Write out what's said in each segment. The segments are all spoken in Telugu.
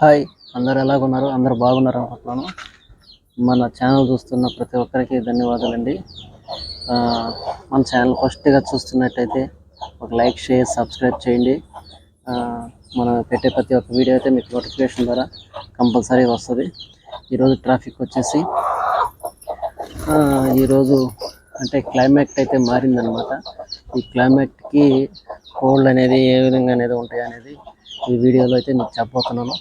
హాయ్ అందరు ఎలాగున్నారు? అందరు బాగున్నారు అనుకుంటున్నాను మన ఛానల్ చూస్తున్న ప్రతి ఒక్కరికి ధన్యవాదాలండి. మన ఛానల్ ఫస్ట్గా చూస్తున్నట్టయితే ఒక లైక్ షేర్ సబ్స్క్రైబ్ చేయండి. మనం పెట్టే ప్రతి ఒక్క వీడియో అయితే మీకు నోటిఫికేషన్ ద్వారా కంపల్సరీ వస్తుంది. ఈరోజు ట్రాఫిక్ వచ్చేసి ఈరోజు అంటే క్లైమేట్ అయితే మారిందనమాట ఈ క్లైమేట్కి కోల్డ్ అనేది ఏ విధంగా అనేది ఉంటాయి అనేది ఈ వీడియోలో అయితే మీకు చెప్పబోతున్నాను.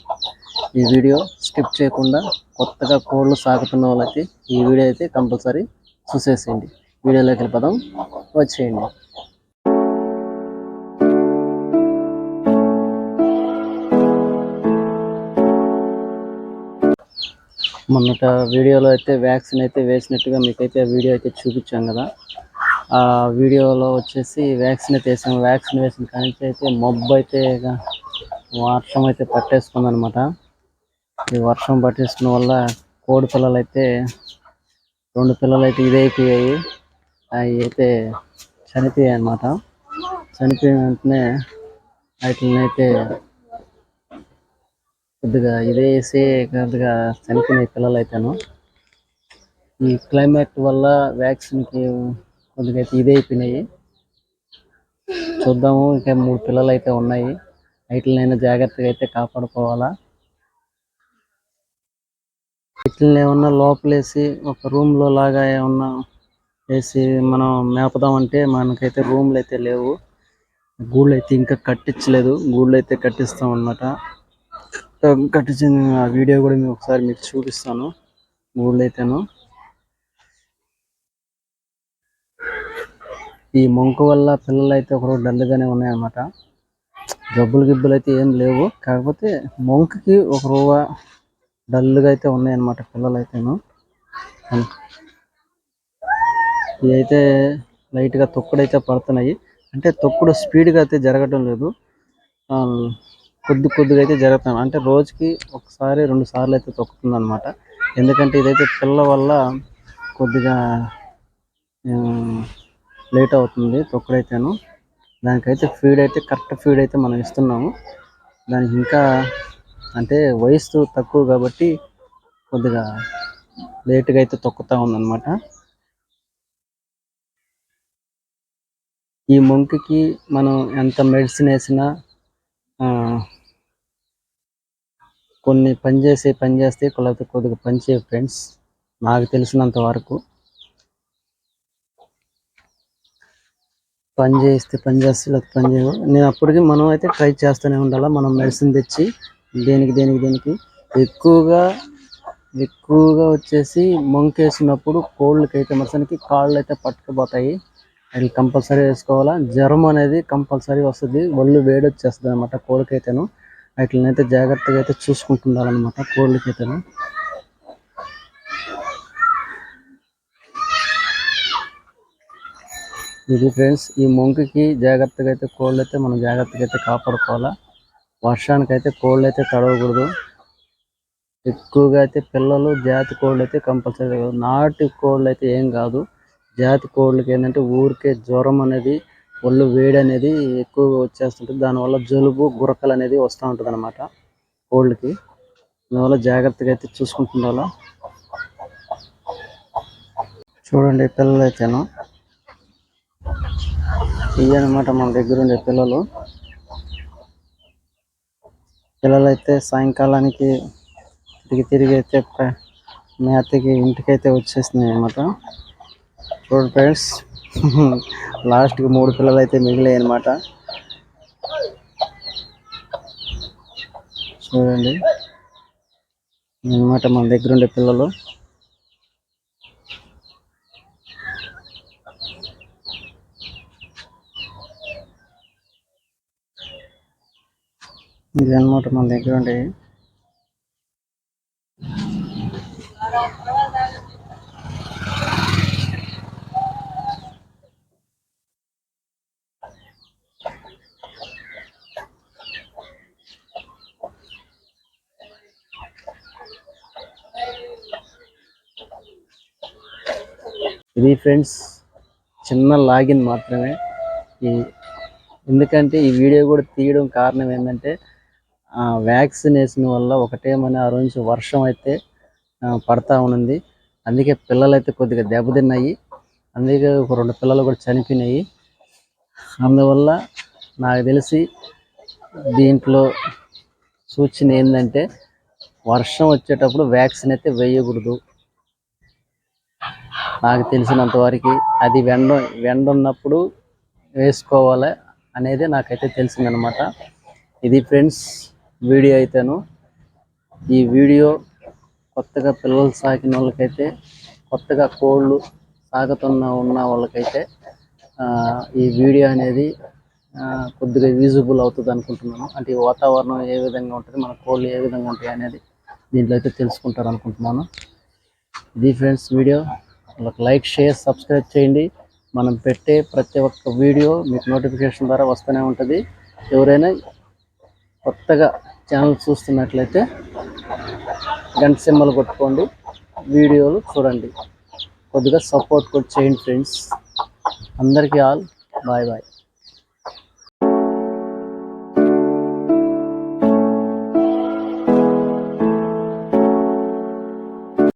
ఈ వీడియో స్కిప్ చేయకుండా కొత్తగా కోళ్ళు సాగుతున్న వాళ్ళైతే ఈ వీడియో అయితే కంపల్సరీ చూసేసేయండి. వీడియోలోకి వెళ్ళిపోదాం. వచ్చేయండి. మొన్నట వీడియోలో అయితే వ్యాక్సిన్ అయితే వేసినట్టుగా మీకైతే వీడియో అయితే చూపించాం కదా. ఆ వీడియోలో వచ్చేసి వ్యాక్సిన్ అయితే వేసాం. వ్యాక్సిన్ వేసిన కానీ అయితే మబ్బు అయితే వర్షం అయితే పట్టేసుకుంది అనమాట ఈ వర్షం పట్టేసుకున్న వల్ల కోడి పిల్లలు అయితే రెండు పిల్లలు అయితే ఇదైపోయాయి అవి అయితే చనిపోయాయి అనమాట చనిపోయిన వెంటనే వాటిని అయితే కొద్దిగా ఇదేసి కొద్దిగా చనిపోయినాయి పిల్లలు అయితేను ఈ క్లైమేట్ వల్ల వ్యాక్సిన్కి కొద్దిగా అయితే అయిపోయినాయి. చూద్దాము ఇంకా మూడు పిల్లలు అయితే ఉన్నాయి. వీటినైనా జాగ్రత్తగా అయితే కాపాడుకోవాలా. వీటిని ఏమన్నా లోపలేసి ఒక రూమ్లో లాగా ఏమన్నా వేసి మనం మేపదామంటే మనకైతే రూమ్లు అయితే లేవు. గూళ్ళు అయితే ఇంకా కట్టించలేదు. గూళ్ళు అయితే కట్టిస్తాం అన్నమాట కట్టించిన ఆ వీడియో కూడా మీకు ఒకసారి మీకు చూపిస్తాను. ఊళ్ళో అయితేను ఈ మొంకు వల్ల పిల్లలు అయితే ఒకరోజు డల్గానే ఉన్నాయన్నమాట. జబ్బులు గిబ్బులు అయితే ఏం లేవు. కాకపోతే మొంకుకి ఒక రూవ డల్గా అయితే ఉన్నాయన్నమాట పిల్లలు అయితేను ఇవి అయితే లైట్గా తొక్కుడైతే పడుతున్నాయి. అంటే తొక్కుడు స్పీడ్గా అయితే జరగటం లేదు. కొద్ది కొద్దిగా అయితే జరుగుతుంది అంటే రోజుకి ఒకసారి రెండు సార్లు అయితే తొక్కుతుంది అనమాట ఎందుకంటే ఇదైతే పిల్ల వల్ల కొద్దిగా లేట్ అవుతుంది తొక్కుడైతేను. దానికైతే ఫీడ్ అయితే కరెక్ట్ ఫీడ్ అయితే మనం ఇస్తున్నాము. దానికి ఇంకా అంటే వయసు తక్కువ కాబట్టి కొద్దిగా లేట్గా అయితే తొక్కుతూ ఉందన్నమాట. ఈ మొంకికి మనం ఎంత మెడిసిన్ వేసినా కొన్ని పని చేసే పని చేస్తే కొద్దిగా కొద్దిగా పని ఫ్రెండ్స్. నాకు తెలిసినంత వరకు. పని చేస్తే పని చేస్తే లేకపోతే పని చేయవు. నేను అప్పటికి మనం అయితే ట్రై చేస్తూనే ఉండాలి. మనం మెడిసిన్ తెచ్చి దేనికి దేనికి దేనికి. ఎక్కువగా ఎక్కువగా వచ్చేసి మొంకేసినప్పుడు కోళ్ళకి అయితే మసనికి కాళ్ళు అయితే పట్టుకుపోతాయి. అవి కంపల్సరీ వేసుకోవాలా? జ్వరం అనేది కంపల్సరీ వస్తుంది. ఒళ్ళు వేడి వచ్చేస్తుంది అనమాట కోళ్ళకైతేను వాటినైతే జాగ్రత్తగా అయితే చూసుకుంటుండాలన్నమాట కోళ్ళకైతేను ఇది ఫ్రెండ్స్ ఈ మొంకుకి జాగ్రత్తగా అయితే కోళ్ళు అయితే మనం జాగ్రత్తగా అయితే కాపాడుకోవాలా? వర్షానికి అయితే కోళ్ళు అయితే తడవకూడదు. ఎక్కువగా అయితే పిల్లలు జాతి కోళ్ళు అయితే కంపల్సరీ నాటి కోళ్ళు అయితే ఏం కాదు. జాతి కోళ్ళకి ఏంటంటే ఊరికే జ్వరం అనేది ఒళ్ళు వేడి అనేది ఎక్కువగా వచ్చేస్తుంటుంది. దానివల్ల జలుబు గురకలు అనేది వస్తూ ఉంటుంది అనమాట కోళ్ళకి దానివల్ల జాగ్రత్తగా అయితే చూసుకుంటుండాలా. చూడండి పిల్లలు అయితేను. ఇవన్నమాట మన దగ్గర ఉండే పిల్లలు. పిల్లలైతే సాయంకాలానికి తిరిగి తిరిగి అయితే మేతకి ఇంటికైతే వచ్చేస్తున్నాయి అన్నమాట చూడండి ఫ్రెండ్స్ లాస్ట్కి మూడు పిల్లలు అయితే మిగిలాయి అన్నమాట చూడండి అనమాట మన దగ్గర ఉండే పిల్లలు. ఇది అన్నమాట మన దగ్గర ఉండే. ఇది ఫ్రెండ్స్ చిన్న లాగిన్ మాత్రమే. ఈ ఎందుకంటే ఈ వీడియో కూడా తీయడం కారణం ఏంటంటే ఆ వ్యాక్సినేషన్ వల్ల ఒకటేమని ఆ రోజు వర్షం అయితే పడతా ఉన్నది. అందుకే పిల్లలు అయితే కొద్దిగా దెబ్బతిన్నాయి. అందుకే ఒక రెండు పిల్లలు కూడా చనిపోయినాయి. అందువల్ల నాకు తెలిసి దీంట్లో సూచన ఏంటంటే వర్షం వచ్చేటప్పుడు వ్యాక్సిన్ అయితే వేయకూడదు. నాకు తెలిసినంత వరకు అది వెండ వెండ ఉన్నప్పుడు వేసుకోవాలి అనేది నాకైతే తెలిసిందనమాట. ఇది ఫ్రెండ్స్ వీడియో అయితేను. ఈ వీడియో కొత్తగా పిల్లలు సాకిన వాళ్ళకైతే కొత్తగా కోళ్ళు సాగుతున్న ఉన్న వాళ్ళకైతే ఆ, ఈ వీడియో అనేది కొద్దిగా యూజబుల్ అవుతుంది అనుకుంటున్నాను. అంటే ఈ వాతావరణం ఏ విధంగా ఉంటుంది మన కోళ్ళు ఏ విధంగా ఉంటాయి అనేది దీంట్లో అయితే తెలుసుకుంటారు అనుకుంటున్నాను ఇది friends video. Like share subscribe చేయండి. మనం పెట్టే ప్రతి ఒక్క వీడియో మీకు నోటిఫికేషన్ ద్వారా వస్తూనే ఉంటుంది. ఎవరైనా కొత్తగా ఛానల్ చూస్తున్నట్లయితే గంట సింబల్ కొట్టుకోండి వీడియోలు చూడండి. కొద్దిగా సపోర్ట్ కూడా చేయండి ఫ్రెండ్స్. అందరికీ ఆల్ బాయ్ బాయ్.